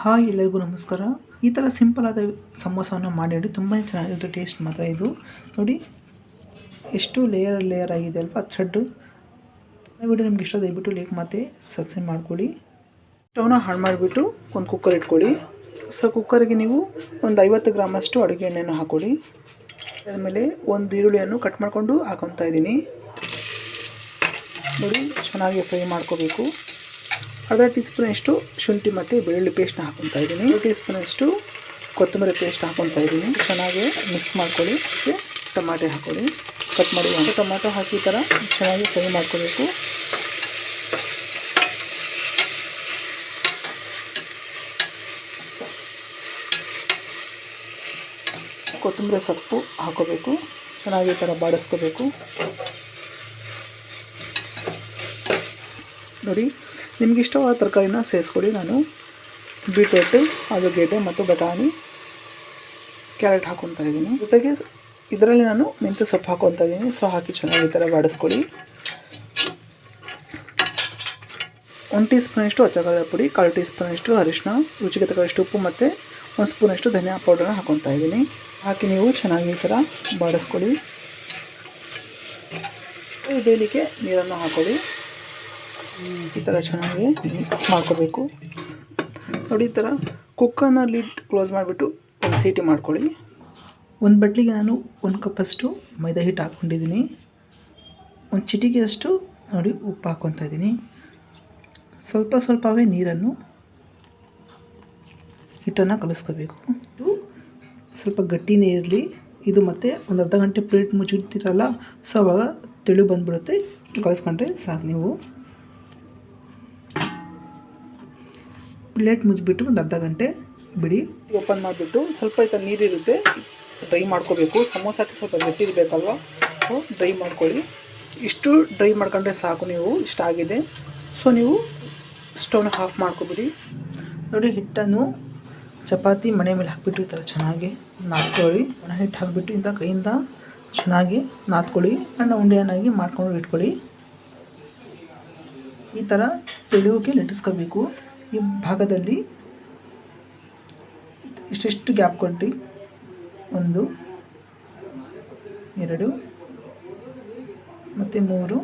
Hi ಎಲ್ಲರಿಗೂ ನಮಸ್ಕಾರ. ಈ ಥರ ಸಿಂಪಲ್ ಆದ ಸಮೋಸವನ್ನು ಮಾಡಿ ನೋಡಿ ತುಂಬಾ ಚೆನ್ನಾಗಿರುತ್ತೆ ಟೇಸ್ಟ್ ಮಾತ್ರ ಇದು. ನೋಡಿ, ಎಷ್ಟು ಲೇಯರ್ ಲೇಯರ್ ಆಗಿದೆ ಅಲ್ವಾ ಥ್ರೆಡ್ ವಿಡಿಯೋ ನಿಮ್ಗೆ ಇಷ್ಟ, ದಯವಿಟ್ಟು ಲೈಕ್ ಮತ್ತೆ ಸಬ್ಸ್ಕ್ರೈಬ್ ಮಾಡ್ಕೊಳ್ಳಿ. ಸ್ಟವ್ನ ಹಾಳು ಮಾಡಿಬಿಟ್ಟು ಒಂದು ಕುಕ್ಕರ್ ಇಟ್ಕೊಳ್ಳಿ. ಸೊ ಕುಕ್ಕರ್ಗೆ ನೀವು ಒಂದು ಐವತ್ತು ಗ್ರಾಮಷ್ಟು ಅಡುಗೆ ಎಣ್ಣೆಯನ್ನು ಹಾಕ್ಕೊಳ್ಳಿ ಅದಾದಮೇಲೆ ಒಂದು ಈರುಳ್ಳಿಯನ್ನು ಕಟ್ ಮಾಡಿಕೊಂಡು ಹಾಕೊತಾ ಇದ್ದೀನಿ. ನೋಡಿ, ಚೆನ್ನಾಗಿ ಫ್ರೈ ಮಾಡ್ಕೋಬೇಕು. ಅರ್ಧ ಟೀ ಸ್ಪೂನಷ್ಟು ಶುಂಠಿ ಮತ್ತು ಬೆಳ್ಳುಳ್ಳಿ ಪೇಸ್ಟ್ನ ಹಾಕೊತಾ ಇದ್ದೀನಿ. ಟೀ ಸ್ಪೂನಷ್ಟು ಕೊತ್ತಂಬರಿ ಪೇಸ್ಟ್ ಹಾಕೊತಾ ಇದ್ದೀನಿ. ಚೆನ್ನಾಗಿ ಮಿಕ್ಸ್ ಮಾಡ್ಕೊಳ್ಳಿ. ಮತ್ತು ಟೊಮಾಟೆ ಹಾಕ್ಕೊಳ್ಳಿ. ಕಟ್ ಮಾಡಿ ಒಂದು ಟೊಮಾಟೊ ಹಾಕಿ ಥರ ಚೆನ್ನಾಗಿ ಫ್ರೈ ಮಾಡ್ಕೋಬೇಕು ಕೊತ್ತಂಬರಿ ಸೊಪ್ಪು ಹಾಕೋಬೇಕು ಚೆನ್ನಾಗಿ ಈ ಥರ ಬಾಡಿಸ್ಕೋಬೇಕು ನೋಡಿ ನಿಮ್ಗೆ ಇಷ್ಟವಾದ ತರಕಾರಿನ ಸೇರಿಸ್ಕೊಡಿ ನಾನು ಬೀಟ್ರೋಟು ಆಲೂಗೆಡ್ಡೆ ಮತ್ತು ಬಟಾಣಿ ಕ್ಯಾರೆಟ್ ಹಾಕೊತಾ ಇದ್ದೀನಿ. ಜೊತೆಗೆ ಇದರಲ್ಲಿ ನಾನು ಮೆಂತ್ಯ ಸೊಪ್ಪು ಹಾಕೊತಾ ಇದ್ದೀನಿ. ಸೊ, ಹಾಕಿ ಚೆನ್ನಾಗಿ ಈ ಥರ ಬಾಡಿಸ್ಕೊಳ್ಳಿ. ಒಂದು ಟೀ ಸ್ಪೂನಷ್ಟು ಅಚ್ಚಕಾರದ ಪುಡಿ, ಕಾಲು ಟೀ ಸ್ಪೂನಷ್ಟು ಅರಿಶಿನ ರುಚಿಗೆ ತಕ್ಕಷ್ಟು ಉಪ್ಪು ಮತ್ತು ಒಂದು ಸ್ಪೂನಷ್ಟು ಧನಿಯಾ ಪೌಡರ್ನ ಹಾಕೊತಾ ಇದ್ದೀನಿ. ಹಾಕಿ ನೀವು ಚೆನ್ನಾಗಿ ಈ ಥರ ಬಾಡಿಸ್ಕೊಳ್ಳಿ. ಬೇಯಲಿಕ್ಕೆ ನೀರನ್ನು ಹಾಕೊಳ್ಳಿ. ಈ ಥರ ಚೆನ್ನಾಗಿ ಮಿಕ್ಸ್ ಮಾಡ್ಕೋಬೇಕು. ನೋಡಿ ಈ ಥರ ಕುಕ್ಕರ್ನ ಲಿಡ್ ಕ್ಲೋಸ್ ಮಾಡಿಬಿಟ್ಟು ಒಂದು ಸೀಟಿ ಮಾಡ್ಕೊಳ್ಳಿ. ಒಂದು ಬಟ್ಲಿಗೆ ನಾನು ಒಂದು ಕಪ್ಪಷ್ಟು ಮೈದಾ ಹಿಟ್ಟು ಹಾಕ್ಕೊಂಡಿದ್ದೀನಿ. ಒಂದು ಚಿಟಿಕೆಯಷ್ಟು ನೋಡಿ ಉಪ್ಪು ಹಾಕ್ಕೊತಾ ಇದ್ದೀನಿ. ಸ್ವಲ್ಪ ಸ್ವಲ್ಪವೇ ನೀರನ್ನು ಹಿಟ್ಟನ್ನು ಕಲಿಸ್ಕೋಬೇಕು. ಸ್ವಲ್ಪ ಗಟ್ಟಿನೇ ಇರಲಿ. ಇದು ಮತ್ತು ಒಂದು ಅರ್ಧ ಗಂಟೆ ಪ್ಲೇಟ್ ಮುಚ್ಚಿಡ್ತೀರಲ್ಲ, ಸೊ ಅವಾಗ ತೆಳು ಬಂದುಬಿಡುತ್ತೆ. ಕಲಿಸ್ಕೊಂಡ್ರೆ ಸಾಕು ನೀವು. ಪ್ಲೇಟ್ ಮುಚ್ಚಿಬಿಟ್ಟು ಒಂದು ಅರ್ಧ ಗಂಟೆ ಬಿಡಿ. ಓಪನ್ ಮಾಡಿಬಿಟ್ಟು ಸ್ವಲ್ಪ ಥರ ನೀರಿರುತ್ತೆ ಡ್ರೈ ಮಾಡ್ಕೋಬೇಕು. ಸಮೋಸಕ್ಕೆ ಸ್ವಲ್ಪ ಗಟ್ಟಿ ಇರಬೇಕಲ್ವ? ಸೊ, ಡ್ರೈ ಮಾಡ್ಕೊಳ್ಳಿ. ಇಷ್ಟು ಡ್ರೈ ಮಾಡ್ಕೊಂಡ್ರೆ ಸಾಕು ನೀವು, ಇಷ್ಟ ಆಗಿದೆ. ಸೊ, ನೀವು ಸ್ಟವ್ನ ಆಫ್ ಮಾಡ್ಕೊಬಿಡಿ. ನೋಡಿ, ಹಿಟ್ಟನ್ನು ಚಪಾತಿ ಮನೆ ಮೇಲೆ ಹಾಕ್ಬಿಟ್ಟು ಈ ಥರ ಚೆನ್ನಾಗಿ ನಾದ್ಕೊಳ್ಳಿ. ಒಣ ಹಿಟ್ಟು ಹಾಕಿಬಿಟ್ಟು ಇಂಥ ಕೈಯಿಂದ ಚೆನ್ನಾಗಿ ನಾದ್ಕೊಳ್ಳಿ. ಸಣ್ಣ ಉಂಡೆಯನ್ನಾಗಿ ಮಾಡ್ಕೊಂಡು ಇಟ್ಕೊಳ್ಳಿ. ಈ ಥರ ತೆಳುವಿಗೆ ಲಟ್ಟಿಸ್ಕೋಬೇಕು ಈ ಭಾಗದಲ್ಲಿ ಇಷ್ಟಿಷ್ಟು ಗ್ಯಾಪ್ ಕೊಟ್ಟು. ಒಂದು, ಎರಡು, ಮತ್ತು ಮೂರು,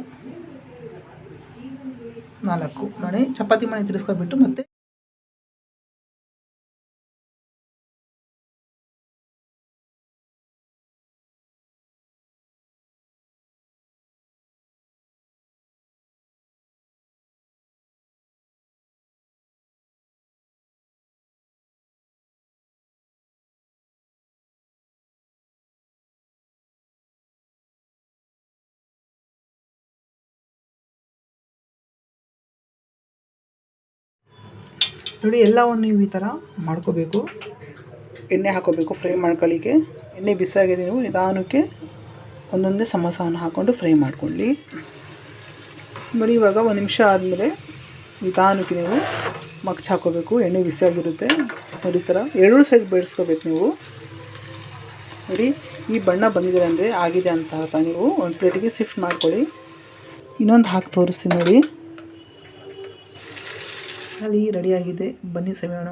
ನಾಲ್ಕು. ಮಣೆ ಚಪಾತಿ ಮಣೆ ತಿರ್ಸ್ಕೊಬಿಟ್ಟು ಮತ್ತು ನೋಡಿ, ಎಲ್ಲವನ್ನು ನೀವು ಈ ಥರ ಮಾಡ್ಕೋಬೇಕು. ಎಣ್ಣೆ ಹಾಕೋಬೇಕು ಫ್ರೈ ಮಾಡ್ಕೊಳ್ಳಿಕ್ಕೆ. ಎಣ್ಣೆ ಬಿಸಿಯಾಗಿದೆ ನೀವು, ನಿಧಾನಕ್ಕೆ ಒಂದೊಂದೇ ಸಮೋಸವನ್ನು ಹಾಕ್ಕೊಂಡು ಫ್ರೈ ಮಾಡ್ಕೊಳ್ಳಿ. ನೋಡಿ, ಇವಾಗ ಒಂದು ನಿಮಿಷ ಆದಮೇಲೆ ನಿಧಾನಕ್ಕೆ ನೀವು ಮಗ್ಚ್ ಹಾಕೋಬೇಕು. ಎಣ್ಣೆ ಬಿಸಿಯಾಗಿರುತ್ತೆ ನೋಡಿ, ಈ ಥರ ಎರಡೂ ಸೈಡ್ ಬೇಡಿಸ್ಕೋಬೇಕು ನೀವು. ನೋಡಿ, ಈ ಬಣ್ಣ ಬಂದಿದೆ ಅಂದರೆ ಆಗಿದೆ ಅಂತ ಅರ್ಥ. ನೀವು ಒಂದು ಪ್ಲೇಟಿಗೆ ಶಿಫ್ಟ್ ಮಾಡ್ಕೊಳ್ಳಿ. ಇನ್ನೊಂದು ಹಾಕಿ ತೋರಿಸ್ತೀನಿ ನೋಡಿ. ಅಲ್ಲಿ ರೆಡಿಯಾಗಿದೆ ಬನ್ನಿ ಸವಿಯೋಣ.